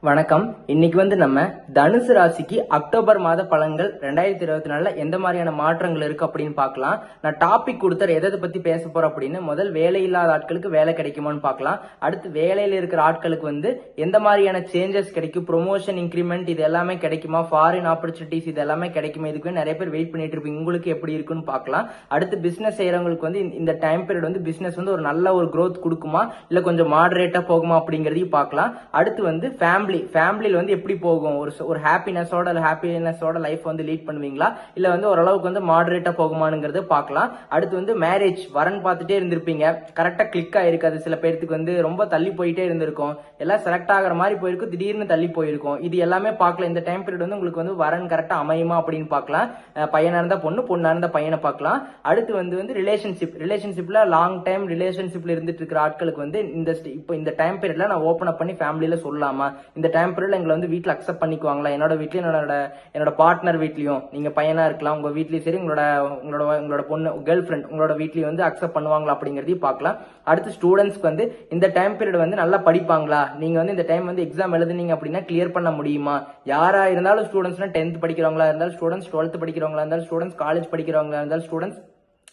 வணக்கம். இன்னைக்கு வந்து நம்ம தனுசு ராசிக்கு அக்டோபர் மாத பலன்கள் ரெண்டாயிரத்தி இருபத்தி நாலுல எந்த மாதிரியான மாற்றங்கள் இருக்கு அப்படின்னு பார்க்கலாம். நான் டாபிக் கொடுத்தர் எதை பத்தி பேச போறோம் அப்படின்னு முதல் வேலை இல்லாத ஆட்களுக்கு வேலை கிடைக்குமான்னு பார்க்கலாம். அடுத்து வேலையில இருக்கிற ஆட்களுக்கு வந்து எந்த மாதிரியான சேஞ்சஸ் கிடைக்கும்? ப்ரொமோஷன் இன்க்ரிமெண்ட் இது எல்லாமே கிடைக்குமா? ஃபாரின் ஆப்பர்ச்சுனிட்டிஸ் இது எல்லாமே கிடைக்குமா? இதுக்கு நிறைய பேர் வெயிட் பண்ணிட்டு இருப்பீங்க. உங்களுக்கு எப்படி இருக்குன்னு பார்க்கலாம். அடுத்து பிசினஸ் செய்யறவங்களுக்கு வந்து இந்த- இந்த டைம் பீரியட் வந்து பிசினஸ் வந்து ஒரு நல்ல ஒரு க்ரோத் கொடுக்குமா? இல்ல கொஞ்சம் மாடரேட்டா போகுமா அப்படிங்கறதையும் பார்க்கலாம். அடுத்து வந்து ஃபேமிலி ஃபேமிலி ஃபேமிலியில் வந்து எப்படி போகும்? ஒரு ஒரு ஹாப்பினஸோட ஹாப்பினஸோட லைஃப் வந்து லீட் பண்ணுவீங்களா? இல்லை வந்து ஓரளவுக்கு வந்து மாடரேட்டாக போகுமானுங்கிறது பார்க்கலாம். அடுத்து வந்து மேரேஜ் வரன் பார்த்துட்டே இருந்திருப்பீங்க. கரெக்டாக கிளிக் ஆயிருக்காது. சில பேர்த்துக்கு வந்து ரொம்ப தள்ளி போயிட்டே இருந்திருக்கும். எல்லாம் செலக்ட் ஆகிற மாதிரி போயிருக்கும். திடீர்னு தள்ளி போயிருக்கும். இது எல்லாமே பார்க்கலாம். இந்த டைம் பீரியட் வந்து உங்களுக்கு வந்து வரன் கரெக்டாக அமையுமா அப்படின்னு பார்க்கலாம். பையனாக இருந்தால் பொண்ணு பொண்ணாக இருந்தால் பையனை பார்க்கலாம். அடுத்து வந்து வந்து ரிலேஷன்ஷிப் ரிலேஷன்ஷிப்பில் லாங் டைம் ரிலேஷன்ஷிப்பில் இருந்துட்டு இருக்கிற ஆட்களுக்கு வந்து இந்த இப்போ இந்த டைம் பீரியடில் நான் ஓப்பன் அப் பண்ணி ஃபேமிலியில் சொல்லலாமா? இந்த டைம் பீரியட்ல எங்களை வந்து வீட்டில் அக்செப்ட் பண்ணிக்குவாங்களா? என்னோட வீட்லயும் என்னோட என்னோட பார்ட்னர் வீட்லயும். நீங்க பையனா இருக்கலாம் உங்க வீட்லயும் சரி உங்களோட உங்களோட உங்களோட பொண்ணு கேர்ள் ஃப்ரெண்ட் உங்களோட வீட்லயும் வந்து அக்செப்ட் பண்ணுவாங்களா அப்படிங்கறதையும் பார்க்கலாம். அடுத்து ஸ்டூடெண்ட்ஸ்க்கு வந்து இந்த டைம் பீரியட் வந்து நல்லா படிப்பாங்களா? நீங்க வந்து இந்த டைம் வந்து எக்ஸாம் எழுதுனீங்க அப்படின்னா கிளியர் பண்ண முடியுமா? யாரா இருந்தாலும் ஸ்டூடெண்ட்ஸ்னா டென்த் படிக்கிறவங்களா இருந்தாலும் ஸ்டூடெண்ட்ஸ் டுவெல்த் படிக்கிறவங்களா இருந்தாலும் ஸ்டூடெண்ட்ஸ் காலேஜ் படிக்கிறவங்களா இருந்தாலும் ஸ்டூடெண்ட்ஸ்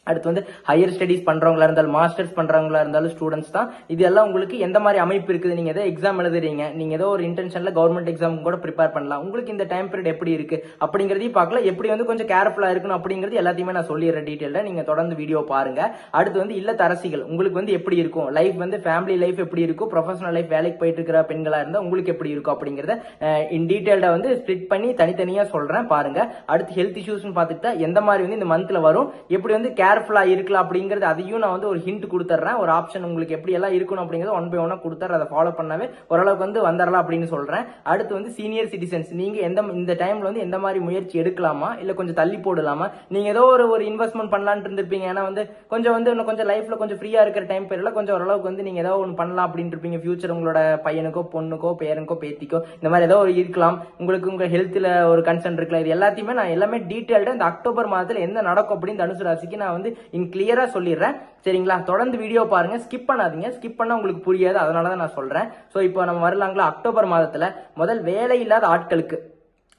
அடுத்து வந்து ஹையர் ஸ்டடீஸ் பண்றவங்களா இருந்தாலும் மாஸ்டர்ஸ் பண்றவங்களா இருந்தாலும் ஸ்டூடெண்ட்ஸ் தான். இது எல்லாம் உங்களுக்கு எந்த மாதிரி அமைப்பு இருக்குது? நீங்க ஏதோ எக்ஸாம் எழுதுறீங்க. நீங்க ஏதோ ஒரு இன்டென்ஷன்ல கவர்மெண்ட் எக்ஸாம் கூட ப்ரிப்பேர் பண்ணலாம். உங்களுக்கு இந்த டைம் பீரியட் எப்படி இருக்கு? அப்படிங்கறதையும் பார்க்கலாம். எப்படி வந்து கொஞ்சம் கேர்ஃபுல்லா இருக்கணும் அப்படிங்கிறது எல்லாத்தையுமே நான் சொல்லிடுறேன் டீட்டெயில நீங்க தொடர்ந்து வீடியோ பாருங்க. அடுத்து வந்து இல்ல தரசிகள் உங்களுக்கு வந்து எப்படி இருக்கும்? லைஃப் வந்து ஃபேமிலி லைஃப் எப்படி இருக்கும்? ப்ரொஃபஷனல் லைஃப் வேலைக்கு போயிட்டு இருக்கிற பெண்களா இருந்தா உங்களுக்கு எப்படி இருக்கும் அப்படிங்கறத இன் டீடைல்டா வந்து ஸ்பிளிட் பண்ணி தனித்தனியா சொல்றேன். பாருங்க. அடுத்து ஹெல்த் இஷ்யூஸ்னு பார்த்துட்டா எந்த மாதிரி வந்து இந்த மந்த்ல வரும்? எப்படி வந்து கேர்ஃபுல்லாக இருக்கலாம் அப்படிங்கிறது அதையும் நான் வந்து ஒரு ஹிண்ட் கொடுத்துட்றேன் ஒரு ஆப்ஷன் உங்களுக்கு எப்படி எல்லாம் இருக்கணும் அப்படிங்கிறது ஒன் பை ஒன்னாக கொடுத்துறேன் அதை ஃபாலோ பண்ணவே ஓரளவுக்கு வந்து வந்துடலாம் அப்படின்னு சொல்கிறேன் அடுத்து வந்து சீனியர் சிட்டிசன்ஸ் நீங்கள் எந்த இந்த டைமில் வந்து எந்த மாதிரி முயற்சி எடுக்கலாமா? இல்லை கொஞ்சம் தள்ளி போடலாமா? நீங்கள் ஏதோ ஒரு ஒரு இன்வெஸ்ட்மெண்ட் பண்ணலான்ட்டு இருந்திருப்பீங்க. ஏன்னா வந்து கொஞ்சம் வந்து இன்னும் கொஞ்சம் லைஃப்பில் கொஞ்சம் ஃப்ரீயாக இருக்கிற டைம் பேரில் கொஞ்சம் ஓரளவுக்கு வந்து நீங்கள் ஏதோ ஒன்று பண்ணலாம் அப்படின்னு இருப்பீங்க. ஃபியூச்சர் உங்களோட பையனுக்கோ பொண்ணுக்கோ பேரனுக்கோ பேத்திக்கோ இந்த மாதிரி ஏதோ ஒரு இருக்கலாம். உங்களுக்கு உங்கள் ஹெல்த்தில் ஒரு கன்சர்ன் இருக்கலாம். இது எல்லாத்தையுமே நான் எல்லாமே டீட்டெயில்டாக இந்த அக்டோபர் மாதத்தில் என்ன நடக்கும் அப்படின்னு தனுசு ராசிக்கு நான் வந்து இன் கிளியரா சொல்லிடுறேன். சரிங்களா? தொடர்ந்து வீடியோ பாருங்க. ஸ்கிப் பண்ணாதீங்க. ஸ்கிப் பண்ணா உங்களுக்கு புரியாது. அதனால தான் நான் சொல்றேன். ஸோ இப்போ நம்ம வரலாங்களா? அக்டோபர் மாதத்துல முதல் வேலை இல்லாத ஆட்களுக்கு.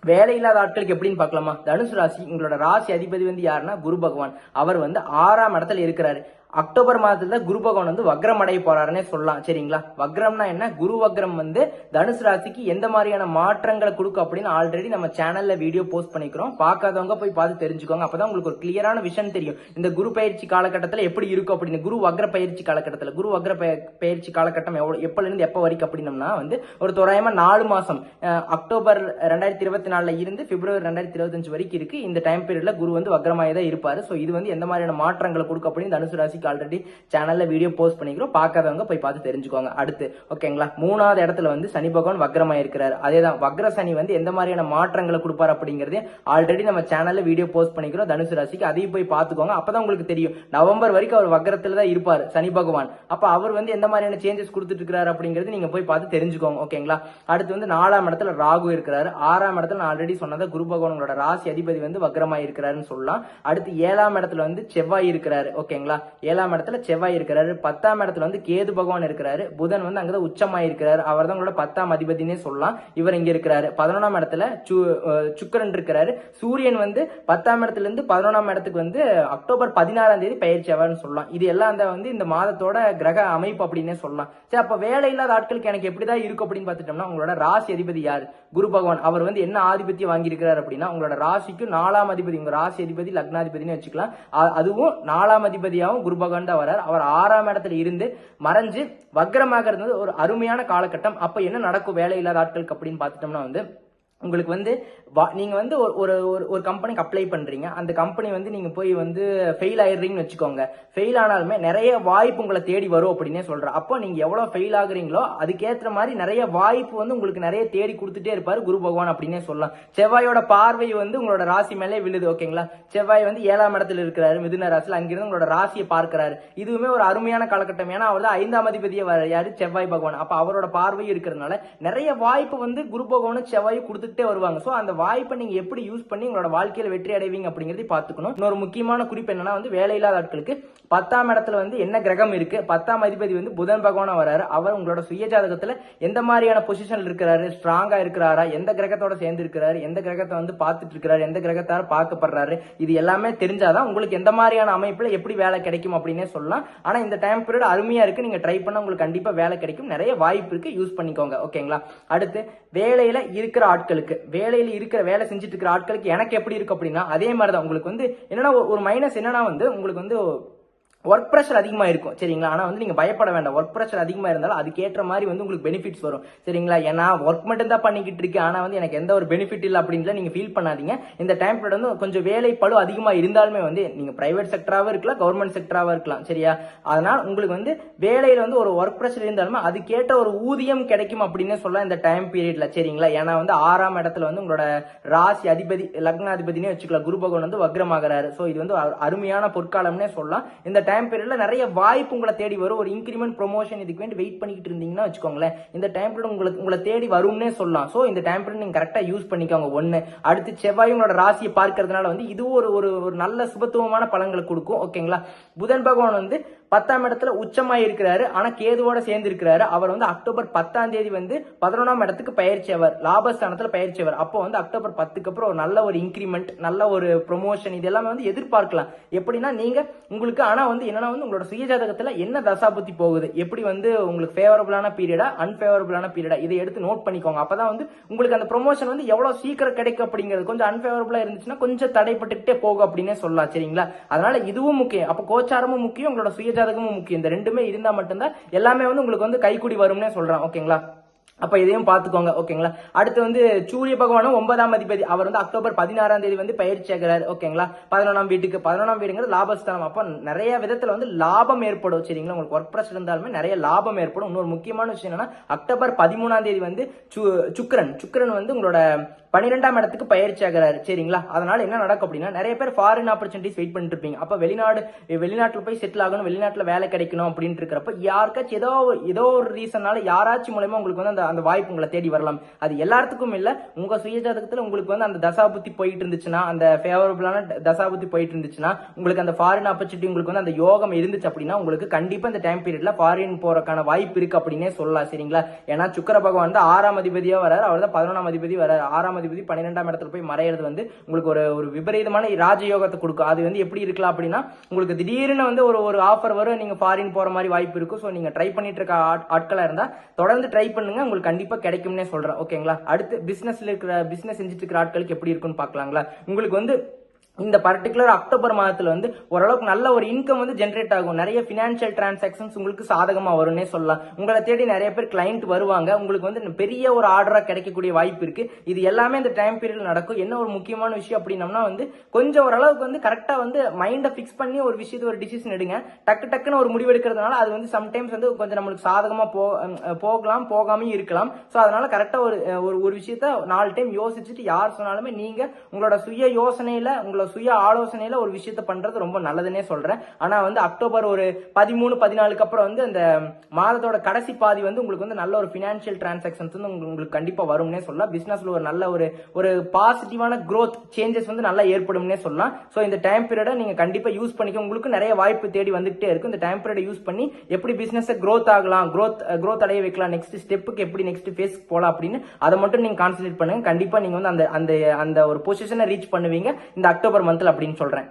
வேலை இல்லாத ஆட்களுக்கு எப்படின்னு பார்க்கலாமா? தனுசு ராசி உங்களோட ராசி அதிபதி வந்து யாருன்னா? குரு பகவான். அவர் வந்து ஆறாம் இடத்துல இருக்கிறாரு. அக்டோபர் மாதத்துல குரு பகவான் வந்து வக்ரம் அடைய போறாருன்னே சொல்லலாம். சரிங்களா? வக்ரம்னா என்ன? குரு வக்ரம் வந்து தனுசு ராசிக்கு எந்த மாதிரியான மாற்றங்களை கொடுக்கும் அப்படின்னு ஆல்ரெடி நம்ம சேனல்ல வீடியோ போஸ்ட் பண்ணிக்கிறோம். பார்க்காதவங்க போய் பார்த்து தெரிஞ்சுக்கோங்க. அப்பதான் உங்களுக்கு ஒரு கிளியரான விஷன் தெரியும். இந்த குரு பயிற்சி காலகட்டத்தில் எப்படி இருக்கும் அப்படின்னு. குரு வக்ர பயிற்சி காலகட்டத்தில். குரு வக்ர பய- பயிற்சி காலகட்டம் எவ்வளோ எப்பல இருந்து எப்போ வரைக்கும் அப்படின்னம்னா வந்து ஒரு தோராயமா நாலு மாசம். அக்டோபர் ரெண்டாயிரத்தி இருபத்தி நாலுல இருந்து பிப்ரவரி ரெண்டாயிரத்தி இருபத்தஞ்சு வரைக்கும் இருக்கு. இந்த டைம் பீரியட்ல குரு வந்து வக்ரமாயே தான் இருப்பாரு. ஸோ இது வந்து எந்த மாதிரியான மாற்றங்களை கொடுக்கும் அப்படின்னு தனுசு ராசிக்கு ஆல்ரெடி சேனல்ல வீடியோ போஸ்ட் பண்ணிக்கிறோம். பார்க்காதவங்க போய் பார்த்து தெரிஞ்சுக்கோங்க. அடுத்து ஓகேங்களா மூணாவது இடத்துல வந்து சனி பகவான் வக்ரமா இருக்கிறாரு. அதேதான் வக்ர சனி வந்து எந்த மாதிரியான மாற்றங்களை கொடுப்பாரு அப்படிங்கறதே ஆல்ரெடி நம்ம சேனல்ல வீடியோ போஸ்ட் பண்ணிக்கிறோம். தனுசு ராசிக்கு அதையும் போய் பார்த்துக்கோங்க. அப்பதான் உங்களுக்கு தெரியும். நவம்பர் வரைக்கும் அவர் வக்ரத்துல தான் இருப்பார் சனி பகவான். அப்ப அவர் வந்து எந்த மாதிரியான சேஞ்சஸ் கொடுத்துட்டு இருக்கிறாரு அப்படிங்கறது நீங்க போய் பார்த்து தெரிஞ்சுக்கோங்க ஓகேங்களா அடுத்து வந்து நாலாம் இடத்துல ராகு இருக்கிறாரு. ஆறாம் இடத்துல நான் ஆல்ரெடி சொன்னதை குரு பகவான் உங்களோட ராசி அதிபதி வந்து வக்ரமா இருக்கிறாருன்னு சொல்லலாம். அடுத்து ஏழாம் இடத்துல வந்து செவ்வாய் இருக்கிறாரு ஓகேங்களா ஏழாம் இடத்துல செவ்வாய் இருக்கிறாரு. பத்தாம் இடத்துல வந்து கேது பகவான் இருக்கிறாரு. புதன் வந்து அங்கதான் உச்சமாயிருக்கிறாரு. அவர் தான் உங்களோட பத்தாம் அதிபதினே சொல்லலாம். இவர் இங்க இருக்கிறாரு. பதினொன்றாம் இடத்துல சுக்கரன் சுக்கிரன் இருக்கிறாரு. சூரியன் வந்து பத்தாம் இடத்துல இருந்து பதினொன்றாம் இடத்துக்கு வந்து அக்டோபர் பதினாறாம் தேதி பயிற்சி ஆவார்னு சொல்லலாம். இது எல்லாம் வந்து இந்த மாதத்தோட கிரக அமைப்பு அப்படின்னே சொல்லலாம். சரி அப்ப வேலை இல்லாத ஆட்களுக்கு எனக்கு எப்படிதான் இருக்கும் அப்படின்னு பார்த்துட்டோம்னா உங்களோட ராசி அதிபதி யார்? குரு பகவான். அவர் வந்து என்ன ஆதிபத்தியம் வாங்கியிருக்கிறார் அப்படின்னா உங்களோட ராசிக்கு நாலாம் அதிபதி உங்க ராசி அதிபதி லக்னாதிபதினு வச்சுக்கலாம். அதுவும் நாலாம் அதிபதியாகவும் குரு பகவான் வரார் அவர் ஆறாம் இடத்துல இருந்து மறைஞ்சு வக்ரமாக இருந்தது ஒரு அருமையான காலகட்டம். அப்ப என்ன நடக்கும்? வேலை இல்லாத ஆட்களுக்கு அப்படின்னு பார்த்துட்டோம்னா வந்து உங்களுக்கு வந்து வா- நீங்கள் வந்து ஒரு ஒரு ஒரு- ஒரு கம்பெனிக்கு அப்ளை பண்ணுறீங்க அந்த கம்பெனி வந்து நீங்கள் போய் வந்து ஃபெயில் ஆயிடுறீங்கன்னு வச்சுக்கோங்க. ஃபெயில் ஆனாலுமே நிறைய வாய்ப்பு உங்களை தேடி வரும் அப்படின்னே சொல்கிறேன் அப்போ நீங்கள் எவ்வளோ ஃபெயில் ஆகுறீங்களோ அதுக்கேற்ற மாதிரி நிறைய வாய்ப்பு வந்து உங்களுக்கு நிறைய தேடி கொடுத்துட்டே இருப்பார் குரு பகவான் அப்படின்னே சொல்லலாம். செவ்வாயோட பார்வை வந்து உங்களோட ராசி மேலே விழுது ஓகேங்களா? செவ்வாய் வந்து ஏழாம் இடத்துல இருக்கிறாரு மிதுன ராசியில். அங்கிருந்து உங்களோட ராசியை பார்க்கிறாரு. இதுவுமே ஒரு அருமையான காலகட்டம். ஏன்னா அவர் தான் ஐந்தாம் அதிபதியை வர யாரு? செவ்வாய் பகவான். அப்போ அவரோட பார்வையும் இருக்கிறதுனால நிறைய வாய்ப்பு வந்து குரு பகவானும் செவ்வாயும் கொடுத்து கொடுத்துக்கிட்டே வருவாங்க. ஸோ அந்த வாய்ப்பை நீங்க எப்படி யூஸ் பண்ணி உங்களோட வாழ்க்கையில வெற்றி அடைவீங்க அப்படிங்கறதை பார்த்துக்கணும். இன்னொரு முக்கியமான குறிப்பு என்னன்னா வந்து வேலை இல்லாத ஆட்களுக்கு பத்தாம் இடத்துல வந்து என்ன கிரகம் இருக்கு? பத்தாம் அதிபதி வந்து புதன் பகவானா வராரு. அவர் உங்களோட சுயஜாதகத்துல எந்த மாதிரியான பொசிஷன் இருக்கிறாரு? ஸ்ட்ராங்கா இருக்கிறாரா? எந்த கிரகத்தோட சேர்ந்து இருக்கிறாரு? எந்த கிரகத்தை வந்து பார்த்துட்டு இருக்கிறாரு? எந்த கிரகத்தார பார்க்கப்படுறாரு? இது எல்லாமே தெரிஞ்சாதான் உங்களுக்கு எந்த மாதிரியான அமைப்புல எப்படி வேலை கிடைக்கும் அப்படின்னே சொல்லலாம். ஆனா இந்த டைம் பீரியட் அருமையா இருக்கு. நீங்க ட்ரை பண்ண உங்களுக்கு கண்டிப்பா வேலை கிடைக்கும். நிறைய வாய்ப்பு இருக்கு. யூஸ் பண்ணிக்கோங்க. ஓகேங்களா அடுத்து வேலையில இருக்கிற ஆட்கள் ஆட்களுக்கு வேலையில் இருக்கிற வேலை செஞ்சுட்டு இருக்கிற ஆட்களுக்கு எனக்கு எப்படி இருக்கு அப்படின்னா அதே மாதிரி தான் உங்களுக்கு வந்து என்னன்னா ஒரு- ஒரு மைனஸ் என்னன்னா வந்து உங்களுக்கு வந்து ஒர்க் ப்ரெஷர் அதிகமாக இருக்கும் சரிங்களா? ஆனால் வந்து நீங்கள் பயப்பட வேண்டாம். ஒர்க் ப்ரெஷர் அதிகமாக இருந்தாலும் அதுக்கேற்ற மாதிரி வந்து உங்களுக்கு பெனிஃபிட்ஸ் வரும் சரிங்களா? ஏன்னா ஒர்க் மட்டும் தான் பண்ணிக்கிட்டு இருக்கேன் ஆனால் வந்து எனக்கு எந்த ஒரு பெனிஃபிட் இல்லை அப்படின்னு நீங்கள் ஃபீல் பண்ணாதீங்க. இந்த டைம் பீரியட் வந்து கொஞ்சம் வேலை பளு அதிகமாக இருந்தாலுமே வந்து நீங்கள் ப்ரைவேட் செக்டராகவும் இருக்கலாம் கவர்மெண்ட் செக்டராகவும் இருக்கலாம் சரியா? அதனால் உங்களுக்கு வந்து வேலையில் வந்து ஒரு ஒர்க் ப்ரெஷர் இருந்தாலுமே அதுக்கேற்ற ஒரு ஊதியம் கிடைக்கும் அப்படின்னு சொல்லலாம் இந்த டைம் பீரியடில் சரிங்களா? ஏன்னா வந்து ஆறாம் இடத்துல வந்து உங்களோட ராசி அதிபதி லக்னாதிபதினே வச்சுக்கலாம். குரு பகவான் வந்து வக்ரமாகிறாரு. ஸோ இது வந்து அருமையான பொற்காலம்னே சொல்லலாம். இந்த டைம் டைம் பீரியடில் நிறைய வாய்ப்பு உங்களை தேடி வரும். ஒரு இன்க்ரிமெண்ட் ப்ரொமோஷன் இதுக்கு வேண்டி வெயிட் பண்ணிக்கிட்டு இருந்தீங்கன்னா வச்சுக்கோங்களேன் இந்த டைம் பீரியட் உங்களுக்கு உங்களை தேடி வரும்னே சொல்லலாம். ஸோ இந்த டைம் பீரியட் நீங்கள் கரெக்டாக யூஸ் பண்ணிக்கோங்க. ஒன்று அடுத்து செவ்வாய் உங்களோட ராசியை பார்க்கறதுனால வந்து இது ஒரு ஒரு ஒரு நல்ல சுபத்துவமான பலன்களை கொடுக்கும். ஓகேங்களா புதன் பகவான் வந்து பத்தாம் இடத்துல உச்சமாக இருக்கிறாரு. ஆனால் கேதுவோட சேர்ந்து இருக்கிறாரு அவர் வந்து அக்டோபர் பத்தாம் தேதி வந்து பதினொன்றாம் இடத்துக்கு பயிற்சி அவர் லாபஸ்தானத்தில் பயிற்சி அவர் அப்போ வந்து அக்டோபர் பத்துக்கு அப்புறம் ஒரு நல்ல ஒரு இன்க்ரிமெண்ட் நல்ல ஒரு ப்ரொமோஷன் இதெல்லாமே வந்து எதிர்பார்க்கலாம். எப்படின்னா நீங்க உங்களுக்கு ஆனால் வந்து என்னன்னா வந்து உங்களோட சுயஜாதகத்தில் என்ன தசாபுத்தி போகுது? எப்படி வந்து உங்களுக்கு ஃபேவரபிளான பீரியடா அன்ஃபேவரபுளான பீரியடா இதை எடுத்து நோட் பண்ணிக்கோங்க. அப்பதான் வந்து உங்களுக்கு அந்த ப்ரொமோஷன் வந்து எவ்வளவு சீக்கிரம் கிடைக்கும் அப்படிங்கிறது. கொஞ்சம் அன்ஃபேவரபிளா இருந்துச்சுன்னா கொஞ்சம் தடைப்பட்டுக்கிட்டே போகும் அப்படின்னே சொல்லலாம். சரிங்களா? அதனால இதுவும் முக்கியம். அப்போ கோச்சாரமும் முக்கியம். உங்களோட சுயஜாதகமும் முக்கியம். இந்த ரெண்டுமே இருந்தா மட்டும்தான் எல்லாமே வந்து உங்களுக்கு வந்து கைக்குடி வரும்னே சொல்றேன். ஓகேங்களா? அப்ப இதையும் பாத்துக்கோங்க ஓகேங்களா? அடுத்து வந்து சூரிய பகவானும் ஒன்பதாம் அதிபதி. அவர் வந்து அக்டோபர் பதினாறாம் தேதி வந்து பயிற்சி ஆகிறார் ஓகேங்களா? பதினொன்றாம் வீட்டுக்கு பதினொன்றாம் வீடுங்கிறது லாபஸ்தானம். அப்ப நிறைய விதத்துல வந்து லாபம் ஏற்படும். சரிங்களா? உங்களுக்கு ஒர்க் ப்ரெஷர் இருந்தாலுமே நிறைய லாபம் ஏற்படும். இன்னொரு முக்கியமான விஷயம் என்னன்னா அக்டோபர் பதிமூணாம் தேதி வந்து சு- சுக்ரன் வந்து உங்களோட பன்னிரெண்டாம் இடத்துக்கு பயிற்சி ஆகிறாரு. சரிங்களா? அதனால என்ன நடக்கும் அப்படின்னா நிறைய பேர் ஃபாரின் ஆப்பர்ச்சுனிட்டிஸ் வெயிட் பண்ணிட்டு இருப்பீங்க. அப்ப வெளிநாடு வெளிநாட்டில் போய் செட்டில் ஆகணும் வெளிநாட்டில் வேலை கிடைக்கணும் அப்படின்ட்டு இருக்கிறப்ப யாருக்காச்சும் ஏதோ ஏதோ ஒரு ரீசனால யாராச்சும் மூலயமா உங்களுக்கு வந்து அந்த அந்த வாய்ப்பு உங்களை தேடி வரலாம். அது எல்லாத்துக்கும் இல்ல உங்க சுயஜாதகத்துல உங்களுக்கு வந்து அந்த தசாபுத்தி போயிட்டு இருந்துச்சுன்னா அந்த ஃபேவரபிளான தசாபுத்தி போயிட்டு இருந்துச்சுன்னா உங்களுக்கு அந்த ஃபாரின் ஆப்பர்ச்சுனிட்டி உங்களுக்கு வந்து அந்த யோகம் இருந்துச்சு அப்படின்னா உங்களுக்கு கண்டிப்பா இந்த டைம் பீரியட்ல ஃபாரின் போறதுக்கான வாய்ப்பு இருக்கு அப்படின்னே சொல்லலாம். சரிங்களா? ஏன்னா சுக்கர பகவான் வந்து ஆறாம் அதிபதியா வராரு அவர் தான் பதினொன்றாம் அதிபதி வராரு ஆறாம் அதிபதி பன்னிரெண்டாம் இடத்துல போய் மறையிறது வந்து உங்களுக்கு ஒரு ஒரு விபரீதமான ராஜயோகத்தை கொடுக்கும். அது வந்து எப்படி இருக்கலாம் அப்படின்னா உங்களுக்கு திடீர்னு வந்து ஒரு ஒரு ஆஃபர் வரும் நீங்க ஃபாரின் போற மாதிரி வாய்ப்பு இருக்கும். ஸோ நீங்க ட்ரை பண்ணிட்டு இருக்க ஆட்- இருந்தால் தொடர்ந்து ட்ரை பண்ணுங்க. உங்களுக்கு கண்டிப்பாக கிடைக்கும்னே சொல்றேன். ஓகேங்களா அடுத்து பிசினஸ்ல இருக்கிற பிசினஸ் செஞ்சுட்டு இருக்கிற ஆட்களுக்கு எப்படி இருக்குன்னு பார்க்கலாங்களா? உங்களுக்கு வந்து இந்த பர்டிகுலர் அக்டோபர் மாதத்தில் வந்து ஓரளவுக்கு நல்ல ஒரு இன்கம் வந்து ஜென்ரேட் ஆகும். நிறைய ஃபினான்ஷியல் டிரான்சாக்ஷன்ஸ் உங்களுக்கு சாதகமாக வரும்னே சொல்லலாம். உங்களை தேடி நிறைய பேர் கிளைண்ட் வருவாங்க. உங்களுக்கு வந்து பெரிய ஒரு ஆர்டராக கிடைக்கக்கூடிய வாய்ப்பு இருக்கு. இது எல்லாமே இந்த டைம் பீரியட்ல நடக்கும். என்ன ஒரு முக்கியமான விஷயம் அப்படின்னம்னா வந்து கொஞ்சம் ஓரளவுக்கு வந்து கரெக்டாக வந்து மைண்டை ஃபிக்ஸ் பண்ணி ஒரு விஷயத்தை ஒரு டிசிஷன் எடுங்க. டக்கு டக்குன்னு ஒரு முடிவு எடுக்கிறதுனால அது வந்து சம்டைம்ஸ் வந்து கொஞ்சம் நம்மளுக்கு சாதகமாக போ போகலாம் போகாமையும் இருக்கலாம். ஸோ அதனால கரெக்டாக ஒரு ஒரு ஒரு விஷயத்த நாலு டைம் யோசிச்சுட்டு யார் சொன்னாலுமே நீங்கள் உங்களோட சுய யோசனையில் உங்களோட சுய ஆலோசனையில ஒரு விஷயத்த பண்றது ரொம்ப நல்லதுன்னே சொல்றேன். ஆனா வந்து அக்டோபர் ஒரு பதிமூணு பதினாலுக்கு அப்புறம் வந்து அந்த மாதத்தோட கடைசி பாதி வந்து உங்களுக்கு வந்து நல்ல ஒரு பினான்சியல் டிரான்சாக்ஷன்ஸ் வந்து உங்களுக்கு கண்டிப்பாக கண்டிப்பா வரும்னே சொல்லலாம். பிசினஸ்ல ஒரு நல்ல ஒரு ஒரு பாசிட்டிவான க்ரோத் சேஞ்சஸ் வந்து நல்லா ஏற்படும்னே சொல்லலாம். ஸோ இந்த டைம் பீரியடை நீங்க கண்டிப்பா யூஸ் பண்ணிக்க உங்களுக்கு நிறைய வாய்ப்பு தேடி வந்துகிட்டே இருக்கும் இந்த டைம் பீரியடை யூஸ் பண்ணி எப்படி பிசினஸ் க்ரோத் ஆகலாம் க்ரோத் க்ரோத் அடைய வைக்கலாம் நெக்ஸ்ட் ஸ்டெப்புக்கு எப்படி நெக்ஸ்ட் ஃபேஸ் போகலாம் அப்படின்னு அதை மட்டும் நீங்க கான்சன்ட்ரேட் பண்ணுங்க. கண்டிப்பா நீங்க வந்து அந்த அந்த அந்த ஒரு பொசிஷனை ரீச் பண்ணுவீங்க. இந்த அக்டோபர் மந்த்ல அப்படின்னு சொல்றேன்.